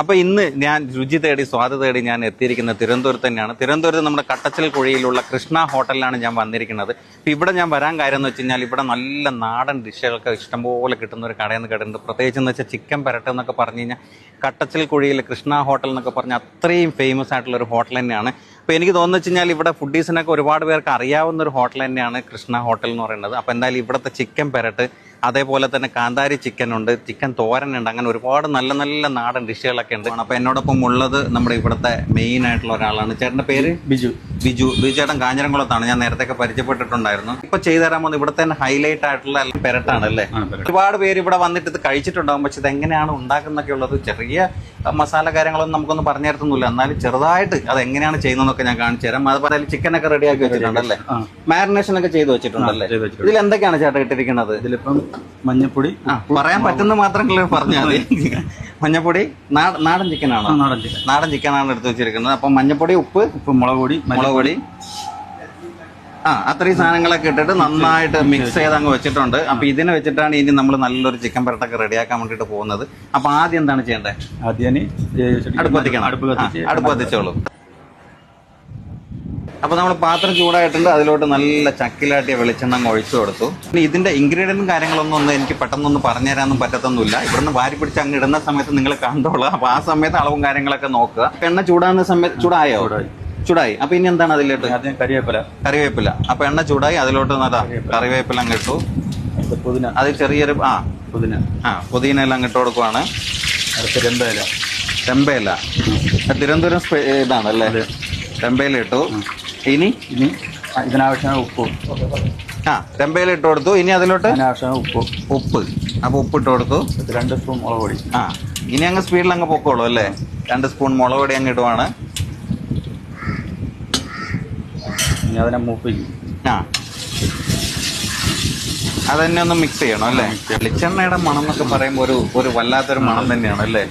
അപ്പൊ ഇന്ന് ഞാൻ രുചി തേടി സ്വാദ് തേടി ഞാൻ എത്തിയിരിക്കുന്നത് തിരുവനന്തപുരത്ത് തന്നെയാണ്. തിരുവനന്തപുരത്ത് നമ്മുടെ കട്ടച്ചൽ കുഴിയിലുള്ള കൃഷ്ണ ഹോട്ടലിലാണ് ഞാൻ വന്നിരിക്കുന്നത്. അപ്പൊ ഇവിടെ ഞാൻ വരാൻ കാര്യം എന്ന് വെച്ച് കഴിഞ്ഞാൽ ഇവിടെ നല്ല നാടൻ ഡിഷുകളൊക്കെ ഇഷ്ടംപോലെ കിട്ടുന്ന ഒരു കടയെന്ന് കേട്ടിട്ടുണ്ട് പ്രത്യേകിച്ച് എന്ന് വെച്ചാൽ ചിക്കൻ പെരട്ട എന്നൊക്കെ പറഞ്ഞു കഴിഞ്ഞാൽ കട്ടച്ചൽ കുഴിയിൽ കൃഷ്ണ ഹോട്ടൽ എന്നൊക്കെ പറഞ്ഞാൽ അത്രയും ഫേമസ് ആയിട്ടുള്ള ഒരു ഹോട്ടൽ തന്നെയാണ്. അപ്പോൾ എനിക്ക് തോന്നുന്നു വെച്ച് കഴിഞ്ഞാൽ ഇവിടെ ഫുഡീസിനൊക്കെ ഒരുപാട് പേർക്ക് അറിയാവുന്ന ഒരു ഹോട്ടൽ തന്നെയാണ് കൃഷ്ണ ഹോട്ടൽ എന്ന് പറയുന്നത്. അപ്പോൾ എന്തായാലും ഇവിടുത്തെ ചിക്കൻ പെരട്ട് അതേപോലെ തന്നെ കാന്താരി ചിക്കൻ ഉണ്ട്. ചിക്കൻ തോരൻ ഉണ്ട്. അങ്ങനെ ഒരുപാട് നല്ല നല്ല നാടൻ ഡിഷുകളൊക്കെ ഉണ്ട്. അപ്പോൾ എന്നോടൊപ്പം ഉള്ളത് നമ്മുടെ ഇവിടുത്തെ മെയിൻ ആയിട്ടുള്ള ഒരാളാണ്. ചേട്ടന്റെ പേര്? ബിജു. ബിജു ബിജു ചേട്ടൻ കാഞ്ഞിരംകുളത്താണ്. ഞാൻ നേരത്തെ പരിചയപ്പെട്ടിട്ടുണ്ടായിരുന്നു. ഇപ്പൊ ചെയ്തു തരാൻ പോകുന്നത് ഇവിടുത്തെ തന്നെ ഹൈലൈറ്റ് ആയിട്ടുള്ള പെരട്ടാണ് അല്ലേ. ഒരുപാട് പേര് ഇവിടെ വന്നിട്ട് ഇത് കഴിച്ചിട്ടുണ്ടാകും പക്ഷെ ഇത് എങ്ങനെയാണ് ഉണ്ടാക്കുന്നൊക്കെ ഉള്ളത്? ചെറിയ മസാല കാര്യങ്ങളൊന്നും നമുക്കൊന്നും പറഞ്ഞു തരത്തൊന്നുമില്ല. എന്നാലും ചെറുതായിട്ട് അത് എങ്ങനെയാണ് ചെയ്യുന്നതെന്നൊക്കെ ഞാൻ കാണിച്ചു തരാം. അതുപോലെ ചിക്കൻ ഒക്കെ റെഡിയാക്കി വെച്ചിട്ടുണ്ടല്ലേ. മാരിനേഷൻ ഒക്കെ ചെയ്തു വെച്ചിട്ടുണ്ടല്ലേ. ഇതിൽ എന്തൊക്കെയാണ് ചേട്ടൻ ഇട്ടിരിക്കുന്നത്? ഇതിലിപ്പം മഞ്ഞപ്പൊടി പറയാൻ പറ്റുന്ന മാത്രം പറഞ്ഞാൽ മതി. മഞ്ഞപ്പൊടി നാടൻ ചിക്കൻ ആ, നാടൻ ചിക്കൻ. നാടൻ ചിക്കനാണ് എടുത്ത് വെച്ചിരിക്കുന്നത്. അപ്പം മഞ്ഞപ്പൊടി ഉപ്പ് ഉപ്പ് മുളക് പൊടി മുളക് പൊടി. ആ അത്രയും സാധനങ്ങളൊക്കെ ഇട്ടിട്ട് നന്നായിട്ട് മിക്സ് ചെയ്ത് അങ്ങ് വെച്ചിട്ടുണ്ട്. അപ്പൊ ഇതിനെ വെച്ചിട്ടാണ് ഇനി നമ്മൾ നല്ലൊരു ചിക്കൻ പെരട്ടൊക്കെ റെഡിയാക്കാൻ വേണ്ടിട്ട് പോകുന്നത്. അപ്പൊ ആദ്യം എന്താണ് ചെയ്യേണ്ടത്? ആദ്യം അടുപ്പ് കത്തിക്കണം. അടുപ്പ് കത്തിച്ച് അടുപ്പ് കത്തിച്ചോളൂ. അപ്പൊ നമ്മൾ പാത്രം ചൂടായിട്ടുണ്ട്. അതിലോട്ട് നല്ല ചക്കിലാട്ടിയ വെളിച്ചെണ്ണ ഒഴിച്ചു കൊടുത്തു. പിന്നെ ഇതിന്റെ ഇൻഗ്രീഡിയന്റും കാര്യങ്ങളൊന്നും ഒന്നും എനിക്ക് പെട്ടെന്നൊന്നും പറഞ്ഞു തരാനൊന്നും പറ്റത്തൊന്നുമില്ല. ഇവിടുന്ന് വാരി പിടിച്ച് അങ്ങ് ഇടുന്ന സമയത്ത് നിങ്ങൾ കണ്ടോളാം. അപ്പൊ ആ സമയത്ത് അളവും കാര്യങ്ങളൊക്കെ നോക്കുക. എണ്ണ ചൂടാകുന്ന സമയത്ത് ചൂടായോ? ചൂടായി. അപ്പൊ ഇനി എന്താണ് അതിലോട്ട്? ആദ്യം കരിവേപ്പില. കറിവേപ്പില അപ്പൊ എണ്ണ ചൂടായി. അതിലോട്ട് നല്ല കറിവേപ്പില അങ്ങ് ഇട്ടു. പുതിന. അത് ചെറിയൊരു ആ പുതിന. ആ പുതിന എല്ലാം അങ്ങോട്ട് കൊടുക്കുവാണ്. അടുത്ത രമ്പയില തിരുവനന്തപുരം ഇതാണല്ലേ? അതെ. ചെമ്പയില ഇട്ടു. ഇനി ഇനി ഇതിനാവശ്യമായ ഉപ്പ്. ആ തെമ്പയിൽ ഇട്ട് കൊടുത്തു. ഇനി അതിലോട്ട്? അതിനാവശ്യമായ ഉപ്പ്. ഉപ്പ്. അപ്പോൾ ഉപ്പ് ഇട്ട് കൊടുത്തു. ഇത് രണ്ട് സ്പൂൺ മുളക് പൊടി. ആ ഇനി അങ്ങ് സ്പീഡിൽ അങ്ങ് പൊക്കോളൂ അല്ലേ? രണ്ട് സ്പൂൺ മുളക് പൊടി അങ്ങ് ഇടുവാണ്. ഇനി അതിനെ മൂപ്പിക്കും. ആ. അതന്നെ ഒന്ന് മിക്സ് ചെയ്യണം അല്ലേ? വെളിച്ചെണ്ണയുടെ മണം എന്നൊക്കെ പറയുമ്പോൾ ഒരു ഒരു വല്ലാത്തൊരു മണം തന്നെയാണ് അല്ലേ?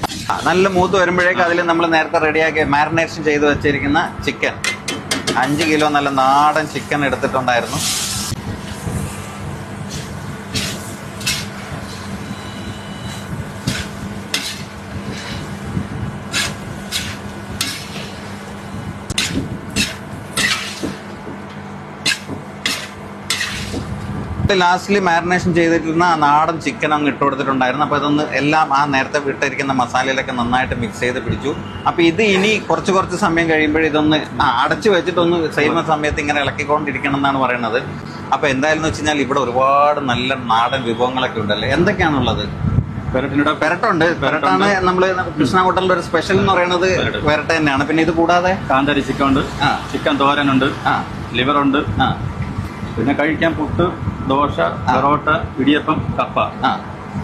നല്ല മൂത്ത് വരുമ്പോഴേക്കും അതിൽ നമ്മൾ നേരത്തെ റെഡിയാക്കി മാരിനേഷൻ ചെയ്ത് വെച്ചിരിക്കുന്ന ചിക്കൻ അഞ്ച് കിലോ നല്ല നാടൻ ചിക്കൻ എടുത്തിട്ടുണ്ടായിരുന്നു. ലാസ്റ്റിൽ മാരിനേഷൻ ചെയ്തിരുന്ന ആ നാടൻ ചിക്കൻ അങ്ങ് ഇട്ട് കൊടുത്തിട്ടുണ്ടായിരുന്നു. അപ്പോൾ ഇതൊന്ന് എല്ലാം ആ നേരത്തെ വിട്ടിരിക്കുന്ന മസാലയിലൊക്കെ നന്നായിട്ട് മിക്സ് ചെയ്ത് പിടിച്ചു. അപ്പോൾ ഇത് ഇനി കുറച്ച് കുറച്ച് സമയം കഴിയുമ്പോൾ ഇതൊന്ന് അടച്ച് വെച്ചിട്ടൊന്ന് ചെയ്യുന്ന സമയത്ത് ഇങ്ങനെ ഇളക്കിക്കൊണ്ടിരിക്കണം എന്നാണ് പറയുന്നത്. അപ്പോൾ എന്തായാലും വെച്ച് കഴിഞ്ഞാൽ ഇവിടെ ഒരുപാട് നല്ല നാടൻ വിഭവങ്ങളൊക്കെ ഉണ്ടല്ലേ? എന്തൊക്കെയാണുള്ളത്? പെരട്ടിനിടെ. പെരട്ടുണ്ട്. പെരട്ടാണ് നമ്മൾ കൃഷ്ണ ഹോട്ടലിന്റെ ഒരു സ്പെഷ്യൽ എന്ന് പറയുന്നത് പെരട്ട. തന്നെയാണ്. പിന്നെ ഇത് കൂടാതെ? കാന്താരി ചിക്കൻ ഉണ്ട്. ആ. ചിക്കൻ തോരനുണ്ട് ആ. ലിവറുണ്ട് ആ. പിന്നെ കഴിക്കാൻ പുട്ട്. ദോശ പൊറോട്ട ഇടിയപ്പം കപ്പ. ആ.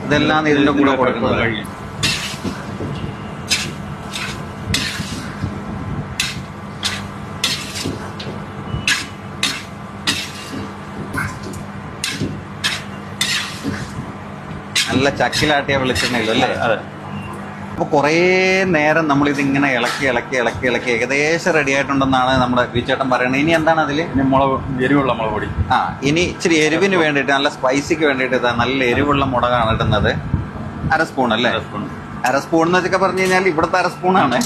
ഇതെല്ലാം ഇതിന്റെ കൂടെ കൊടുക്കുന്നത്. കഴിയും നല്ല ചക്കിലാട്ടിയ വെളിച്ചെണ്ണയില്ലോ അല്ലേ അതെ. അപ്പൊ കുറേ നേരം നമ്മൾ ഇതിങ്ങനെ ഇളക്കി ഇളക്കി ഇളക്കി ഇളക്കി ഏകദേശം റെഡി ആയിട്ടുണ്ടെന്നാണ് നമ്മുടെ വിചേട്ടൻ പറയുന്നത്. ഇനി എന്താണ് അതിൽ മുളക് എരിവുള്ള മുളക് പൊടി. ആ ഇനി ഇച്ചിരി എരിവിന് വേണ്ടിയിട്ട് നല്ല സ്പൈസിക്ക് വേണ്ടിയിട്ട് ഇതാ നല്ല എരിവുള്ള മുളകാണ് ഇടുന്നത്. അര സ്പൂൺ അല്ലേ? അര സ്പൂൺ അര സ്പൂൺ എന്ന് വെച്ചൊക്കെ പറഞ്ഞു കഴിഞ്ഞാൽ ഇവിടുത്തെ അര സ്പൂണാണ്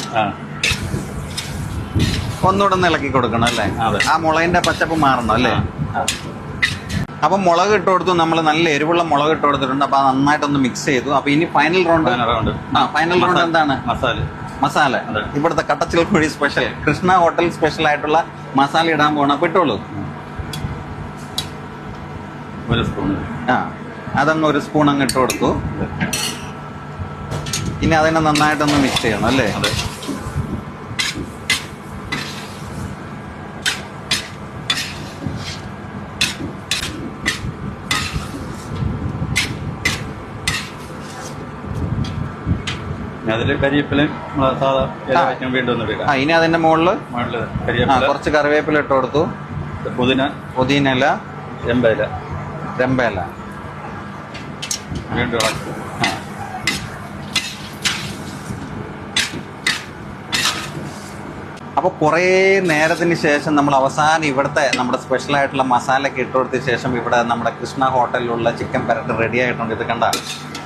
ഒന്നുകൂടെ ഒന്ന് ഇളക്കി കൊടുക്കണം അല്ലേ? ആ മുളകിന്റെ പച്ചപ്പ് മാറണം അല്ലേ. അപ്പൊ മുളക് ഇട്ട് കൊടുത്തു. നമ്മൾ നല്ല എരിവുള്ള മുളക് ഇട്ട് കൊടുത്തിട്ടുണ്ട്. അപ്പൊ അത് നന്നായിട്ടൊന്ന് മിക്സ് ചെയ്തു. അപ്പൊ ഇനി ഫൈനൽ റൗണ്ട്. ആ ഫൈനൽ റൗണ്ട് എന്താണ്? മസാല. മസാല. ഇവിടുത്തെ കട്ടച്ചിൽ കുഴി സ്പെഷ്യൽ കൃഷ്ണ ഹോട്ടൽ സ്പെഷ്യൽ ആയിട്ടുള്ള മസാല ഇടാൻ പോകണം അപ്പൊ ഇട്ടോളൂ. ഒരു സ്പൂൺ ആ അതങ്ങ് ഒരു സ്പൂൺ അങ്ങ് ഇട്ട് കൊടുത്തു. ഇനി അതിനെ നന്നായിട്ടൊന്ന് മിക്സ് ചെയ്യണം അല്ലേ? അതിൽ കരിവേപ്പിലയും നമ്മളെ സാധാ ഇല ആ. വയ്ക്കാൻ വീണ്ടും ഒന്ന് ആ ഇനി അതിന്റെ മുകളിൽ ആ കുറച്ച് കറിവേപ്പില ഇട്ട് കൊടുത്തു. പുതിന. പുതിന എമ്പയില രമ്പയില വീണ്ടും അപ്പോൾ കുറേ നേരത്തിന് ശേഷം നമ്മൾ അവസാനം ഇവിടുത്തെ നമ്മുടെ സ്പെഷ്യൽ ആയിട്ടുള്ള മസാല ഒക്കെ ഇട്ട് കൊടുത്ത ശേഷം ഇവിടെ നമ്മുടെ കൃഷ്ണ ഹോട്ടലിലുള്ള ചിക്കൻ പരട്ട് റെഡി ആയിട്ടുണ്ട്. ഇത് കണ്ട?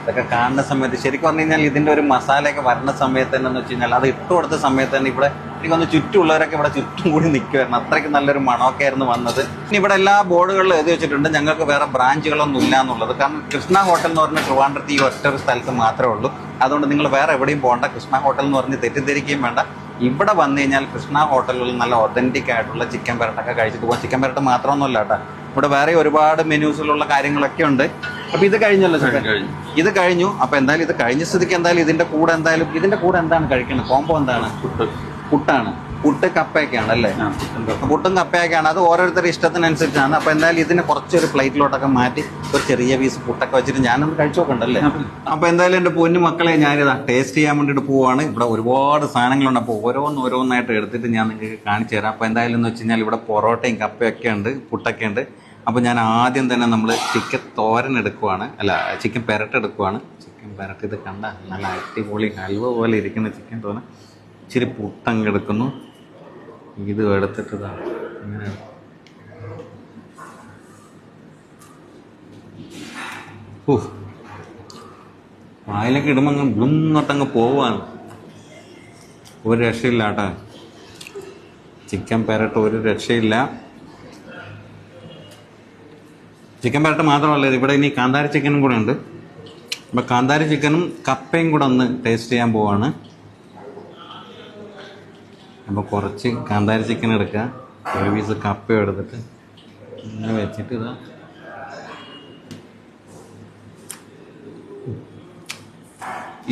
ഇതൊക്കെ കാണുന്ന സമയത്ത് ശരിക്കും പറഞ്ഞു കഴിഞ്ഞാൽ ഇതിന്റെ ഒരു മസാലയൊക്കെ വരുന്ന സമയത്ത് തന്നെ എന്ന് വെച്ച് കഴിഞ്ഞാൽ അത് ഇട്ട് കൊടുത്ത സമയത്ത് തന്നെ ഇവിടെ എനിക്കൊന്ന് ചുറ്റുമുള്ളവരൊക്കെ ഇവിടെ ചുറ്റും കൂടി നിൽക്കുമായിരുന്നു അത്രയ്ക്ക് നല്ലൊരു മണമൊക്കെ ആയിരുന്നു വന്നത്. ഇനി ഇവിടെ എല്ലാ ബോർഡുകളിലും എഴുതി വെച്ചിട്ടുണ്ട്. ഞങ്ങൾക്ക് വേറെ ബ്രാഞ്ചുകളൊന്നും ഇല്ല എന്നുള്ളത്. കാരണം കൃഷ്ണ ഹോട്ടൽ എന്ന് പറഞ്ഞ ട്രിവാൻഡ്രത്ത് ഈ ഒറ്റ ഒരു സ്ഥലത്ത് മാത്രമേ ഉള്ളൂ. അതുകൊണ്ട് നിങ്ങൾ വേറെ എവിടെയും പോകണ്ട. കൃഷ്ണ ഹോട്ടൽ എന്ന് പറഞ്ഞ് തെറ്റിദ്ധരിക്കുകയും വേണ്ട. ഇവിടെ വന്നു കഴിഞ്ഞാൽ കൃഷ്ണ ഹോട്ടലിൽ നല്ല ഒതന്റിക് ആയിട്ടുള്ള ചിക്കൻ പെരട്ടൊക്കെ കഴിച്ചിട്ട് പോകാം ചിക്കൻ പെരട്ട് മാത്രമൊന്നുമല്ല കേട്ടോ. ഇവിടെ വേറെ ഒരുപാട് മെനൂസിലുള്ള കാര്യങ്ങളൊക്കെ ഉണ്ട്. അപ്പൊ ഇത് കഴിഞ്ഞല്ലോ. ഇത് കഴിഞ്ഞു. അപ്പൊ എന്തായാലും ഇത് കഴിഞ്ഞ സ്ഥിതിക്ക് എന്തായാലും ഇതിന്റെ കൂടെ എന്തായാലും ഇതിന്റെ കൂടെ എന്താണ് കഴിക്കുന്നത് കോംബോ എന്താണ്? പുട്ട്. പുട്ടാണ്. പുട്ട് കപ്പയൊക്കെയാണ് അല്ലേ? പുട്ടും കപ്പയൊക്കെയാണ്. അത് ഓരോരുത്തരുടെ ഇഷ്ടത്തിനനുസരിച്ചാണ്. അപ്പൊ എന്തായാലും ഇതിനെ കുറച്ചൊരു പ്ലേറ്റിലോട്ടൊക്കെ മാറ്റി ഒരു ചെറിയ പീസ് പുട്ടൊക്കെ വെച്ചിട്ട് ഞാനൊന്ന് കഴിച്ചു നോക്കണ്ടല്ലേ അപ്പൊ എന്തായാലും എന്റെ പൊന്നു മക്കളെ ഞാനിത് ടേസ്റ്റ് ചെയ്യാൻ വേണ്ടിട്ട് പോവാണ്. ഇവിടെ ഒരുപാട് സാധനങ്ങളുണ്ട്. അപ്പോൾ ഓരോന്ന് ഓരോന്നായിട്ട് എടുത്തിട്ട് ഞാൻ നിങ്ങൾക്ക് കാണിച്ചു തരാം. അപ്പൊ എന്തായാലും എന്ന് വെച്ച് കഴിഞ്ഞാൽ ഇവിടെ പൊറോട്ടയും കപ്പയൊക്കെ ഉണ്ട് പുട്ടൊക്കെ ഉണ്ട് അപ്പൊ ഞാൻ ആദ്യം തന്നെ നമ്മൾ ചിക്കൻ തോരൻ എടുക്കുവാണ്. അല്ല ചിക്കൻ പെരട്ട് എടുക്കുവാണ്. ചിക്കൻ പെരട്ട് ഇത് കണ്ട നല്ല അടിപൊളി ഹൽവ പോലെ ഇരിക്കുന്ന ചിക്കൻ തോരൻ. ഇച്ചിരി പുട്ടങ്ങ് എടുക്കുന്നു. ഇത് എടുത്തിട്ട് ഇതാ ഇങ്ങനെ. വായിലൊക്കെ ഇടുമ്പോൾ അങ്ങ് ബ്ലൂന്നൊട്ടങ്ങ് പോവാണ്. ഒരു രക്ഷയില്ല കേട്ടോ ചിക്കൻ പെരട്ട് ഒരു രക്ഷയില്ല. ചിക്കൻ പരട്ട മാത്രമല്ല ഇവിടെ ഇനി കാന്താരി ചിക്കനും കൂടെ ഉണ്ട്. അപ്പം കാന്താരി ചിക്കനും കപ്പയും കൂടെ ഒന്ന് ടേസ്റ്റ് ചെയ്യാൻ പോവാണ്. അപ്പോൾ കുറച്ച് കാന്താരി ചിക്കൻ എടുക്കുക. ഒരു പീസ് കപ്പയും എടുത്തിട്ട് ഇങ്ങനെ വെച്ചിട്ട് ഇതാ.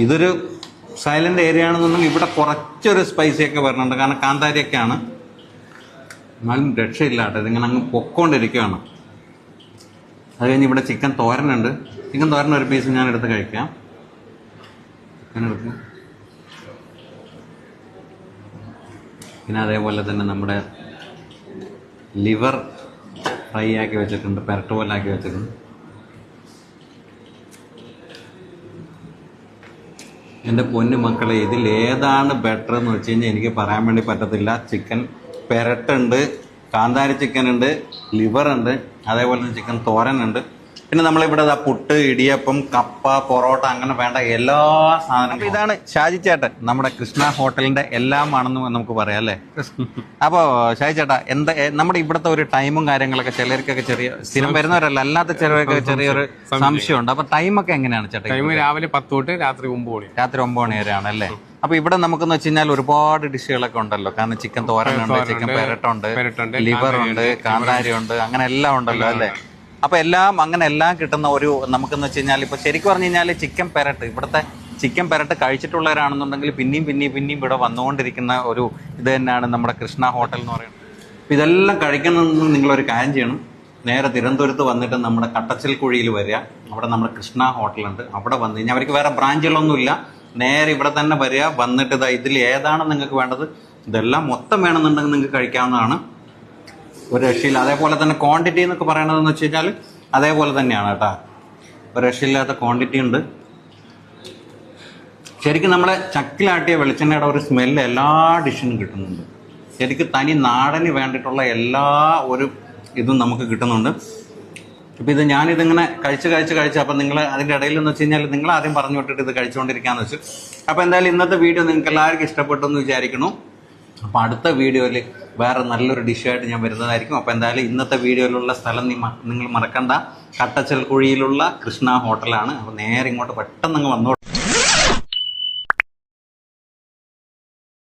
ഇതൊരു സൈലന്റ് ഏരിയ ആണെന്നുണ്ടെങ്കിൽ ഇവിടെ കുറച്ചൊരു സ്പൈസിയൊക്കെ വരുന്നുണ്ട് കാരണം കാന്താരിയൊക്കെയാണ്. എന്നാലും രക്ഷയില്ല കേട്ടോ. ഇതിങ്ങനെ അങ്ങ് പൊക്കോണ്ടിരിക്കുകയാണ്. അത് കഴിഞ്ഞ് ഇവിടെ ചിക്കൻ തോരനുണ്ട്. ചിക്കൻ തോരൻ ഒരു പീസ് ഞാൻ എടുത്ത് കഴിക്കാം. ചിക്കൻ എടുക്കും. പിന്നെ അതേപോലെ തന്നെ നമ്മുടെ ലിവർ ഫ്രൈ ആക്കി വെച്ചിട്ടുണ്ട് പെരട്ട് പോലെ ആക്കി വെച്ചിട്ടുണ്ട്. എന്റെ പൊന്നു മക്കളെ ഇതിൽ ഏതാണ് ബെറ്റർ എന്ന് വെച്ച് കഴിഞ്ഞാൽ എനിക്ക് പറയാൻ വേണ്ടി പറ്റത്തില്ല. ചിക്കൻ പെരട്ടുണ്ട്. കാന്താരി ചിക്കൻ ഉണ്ട് ലിവർ ഉണ്ട് അതേപോലെ തന്നെ ചിക്കൻ തോരൻ ഉണ്ട്. പിന്നെ നമ്മളിവിടെ പുട്ട് ഇടിയപ്പം കപ്പ പൊറോട്ട അങ്ങനെ വേണ്ട എല്ലാ സാധനങ്ങളും ഇതാണ് ഷാജി ചേട്ടൻ നമ്മുടെ കൃഷ്ണ ഹോട്ടലിന്റെ എല്ലാം ആണെന്ന് നമുക്ക് പറയാം അല്ലേ? അപ്പോൾ ഷാജി ചേട്ടാ എന്താ നമ്മുടെ ഇവിടുത്തെ ഒരു ടൈമും കാര്യങ്ങളൊക്കെ ചിലർക്കൊക്കെ ചെറിയ സ്ഥിരം വരുന്നവരല്ല അല്ലാത്ത ചിലർക്കൊക്കെ ചെറിയൊരു സംശയമുണ്ട്. അപ്പൊ ടൈമൊക്കെ എങ്ങനെയാണ് ചേട്ടാ ടൈം രാവിലെ പത്ത് തൊട്ട് രാത്രി ഒമ്പത് മണി. രാത്രി ഒമ്പത് മണി വരെയാണ് അല്ലേ? അപ്പൊ ഇവിടെ നമുക്കെന്ന് വെച്ച് കഴിഞ്ഞാൽ ഒരുപാട് ഡിഷുകളൊക്കെ ഉണ്ടല്ലോ. കാരണം ചിക്കൻ തോരനുണ്ട് ചിക്കൻ പെരട്ടുണ്ട്, ലിവർ ഉണ്ട് കാന്താരി ഉണ്ട് അങ്ങനെ എല്ലാം ഉണ്ടല്ലോ അല്ലേ? അപ്പൊ എല്ലാം അങ്ങനെ എല്ലാം കിട്ടുന്ന ഒരു നമുക്കെന്ന് വെച്ച് കഴിഞ്ഞാൽ ഇപ്പൊ ശരിക്കും പറഞ്ഞു കഴിഞ്ഞാൽ ചിക്കൻ പെരട്ട്. ഇവിടുത്തെ ചിക്കൻ പെരട്ട് കഴിച്ചിട്ടുള്ളവരാണെന്നുണ്ടെങ്കിൽ പിന്നെയും പിന്നെയും പിന്നെയും ഇവിടെ വന്നുകൊണ്ടിരിക്കുന്ന ഒരു ഇത് തന്നെയാണ് നമ്മുടെ കൃഷ്ണ ഹോട്ടൽ എന്ന് പറയുന്നത്. അപ്പൊ ഇതെല്ലാം കഴിക്കണമെന്ന് നിങ്ങളൊരു കാര്യം ചെയ്യണം. നേരെ തിരുവനന്തപുരത്ത് വന്നിട്ട് നമ്മുടെ കട്ടച്ചൽ കുഴിയിൽ വരിക. അവിടെ നമ്മുടെ കൃഷ്ണ ഹോട്ടലുണ്ട്. അവിടെ വന്നു കഴിഞ്ഞാൽ അവർക്ക് വേറെ ബ്രാഞ്ചുകളൊന്നുമില്ല. നേരെ ഇവിടെ തന്നെ വരിക. വന്നിട്ട് ഇതാ ഇതിൽ ഏതാണ് നിങ്ങൾക്ക് വേണ്ടത്? ഇതെല്ലാം മൊത്തം വേണമെന്നുണ്ടെങ്കിൽ നിങ്ങൾക്ക് കഴിക്കാവുന്നതാണ്. ഒരു രക്ഷയില്ല അതേപോലെ തന്നെ ക്വാണ്ടിറ്റി എന്നൊക്കെ പറയണതെന്ന് വെച്ച് കഴിഞ്ഞാൽ അതേപോലെ തന്നെയാണ് കേട്ടോ. ഒരു രക്ഷയില്ലാത്ത ക്വാണ്ടിറ്റി ഉണ്ട്. ശരിക്കും നമ്മളെ ചക്കിലാട്ടിയ വെളിച്ചെണ്ണയുടെ ഒരു സ്മെല്ല് എല്ലാ ഡിഷിനും കിട്ടുന്നുണ്ട്. ശരിക്കും തനി നാടന് വേണ്ടിയിട്ടുള്ള എല്ലാ ഒരു ഇതും നമുക്ക് കിട്ടുന്നുണ്ട്. ഇപ്പം ഇത് ഞാനിതിങ്ങനെ കഴിച്ച് കഴിച്ച് കഴിച്ച് അപ്പം നിങ്ങൾ അതിന്റെ ഇടയിൽ എന്ന് വെച്ച് കഴിഞ്ഞാൽ നിങ്ങൾ ആദ്യം പറഞ്ഞു വിട്ടിട്ട് ഇത് കഴിച്ചുകൊണ്ടിരിക്കാന്ന് വെച്ചു. അപ്പോൾ എന്തായാലും ഇന്നത്തെ വീഡിയോ നിങ്ങൾക്ക് എല്ലാവർക്കും ഇഷ്ടപ്പെട്ടു എന്ന് വിചാരിക്കുന്നു. അപ്പോൾ അടുത്ത വീഡിയോയിൽ വേറെ നല്ലൊരു ഡിഷായിട്ട് ഞാൻ വരുന്നതായിരിക്കും. അപ്പോൾ എന്തായാലും ഇന്നത്തെ വീഡിയോയിലുള്ള സ്ഥലം നിങ്ങൾ മറക്കണ്ട. കട്ടച്ചൽ കുഴിയിലുള്ള കൃഷ്ണ ഹോട്ടലാണ് അപ്പോൾ നേരെ ഇങ്ങോട്ട് പെട്ടെന്ന് അങ്ങ് വന്നോളൂ.